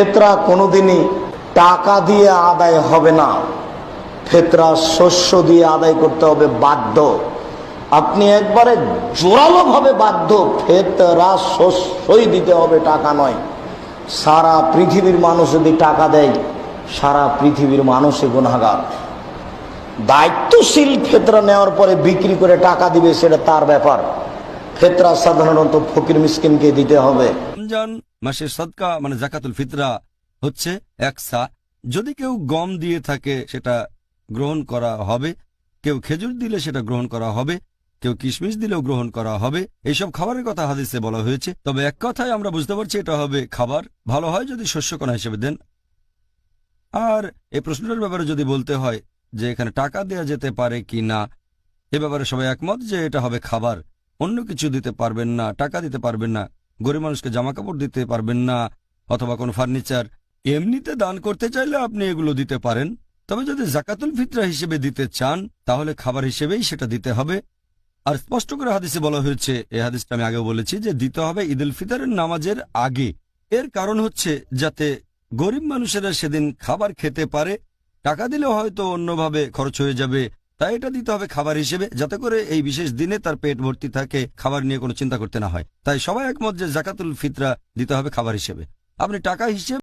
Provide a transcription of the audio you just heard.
ফেতরা কোনোদিনই টাকা দিয়ে আদায় হবে না। ফেতরা শস্য দিয়ে আদায় করতে হবে বাধ্য। আপনি একবারে জোরালো ভাবে বাধ্য, ফেতরা শস্যই দিতে হবে, টাকা নয়। সারা পৃথিবীর মানুষ যদি টাকা দেয়, সারা পৃথিবীর মানুষই গুণাগার দায়িত্বশীল ফেতরা নেওয়ার পরে বিক্রি করে টাকা দিবে, সেটা তার ব্যাপার। ফেতরা সাধারণত ফকির মিসকিনকে দিতে হবে। রমজান মাসের সদকা মানে জাকাতুল ফিতরা হচ্ছে এক সা। যদি কেউ গম দিয়ে থাকে, সেটা গ্রহণ করা হবে। কেউ খেজুর দিলে সেটা গ্রহণ করা হবে। কেউ কিশমিশ দিলেও গ্রহণ করা হবে। এইসব খাবারের কথা হাদিসে বলা হয়েছে। তবে এক কথায় আমরা বুঝতে পারছি, এটা হবে খাবার। ভালো হয় যদি শস্যকণা হিসেবে দেন। আর এই প্রশ্নটার ব্যাপারে যদি বলতে হয় যে এখানে টাকা দেওয়া যেতে পারে কি না, এ ব্যাপারে সবাই একমত যে এটা হবে খাবার। অন্য কিছু দিতে পারবেন না, টাকা দিতে পারবেন না। গরিব মানুষকে জামা কাপড় দিতে পারবেন না অথবা কোনো ফার্নিচার। এমনিতে দান করতে চাইলে আপনি এগুলো দিতে পারেন। তবে যদি জাকাতুল ফিতরা হিসেবে দিতে চান, তাহলে খাবার হিসেবেই সেটা দিতে হবে। আর স্পষ্ট করে হাদিসে বলা হয়েছে, এ হাদিসটা আমি আগেও বলেছি যে দিতে হবে ঈদুল ফিতরের নামাজের আগে। এর কারণ হচ্ছে যাতে গরিব মানুষেরা সেদিন খাবার খেতে পারে, টাকা দিলে হয়তো অন্যভাবে খরচ হয়ে যাবে তাই এটা দিতে হবে খাবার হিসেবে, যাতে করে এই বিশেষ দিনে তার পেট ভর্তি থাকে, খাবার নিয়ে কোনো চিন্তা করতে না হয়। তাই সবাই একমত যে জাকাতুল ফিতরা দিতে হবে খাবার হিসেবে। আপনি টাকা হিসেবে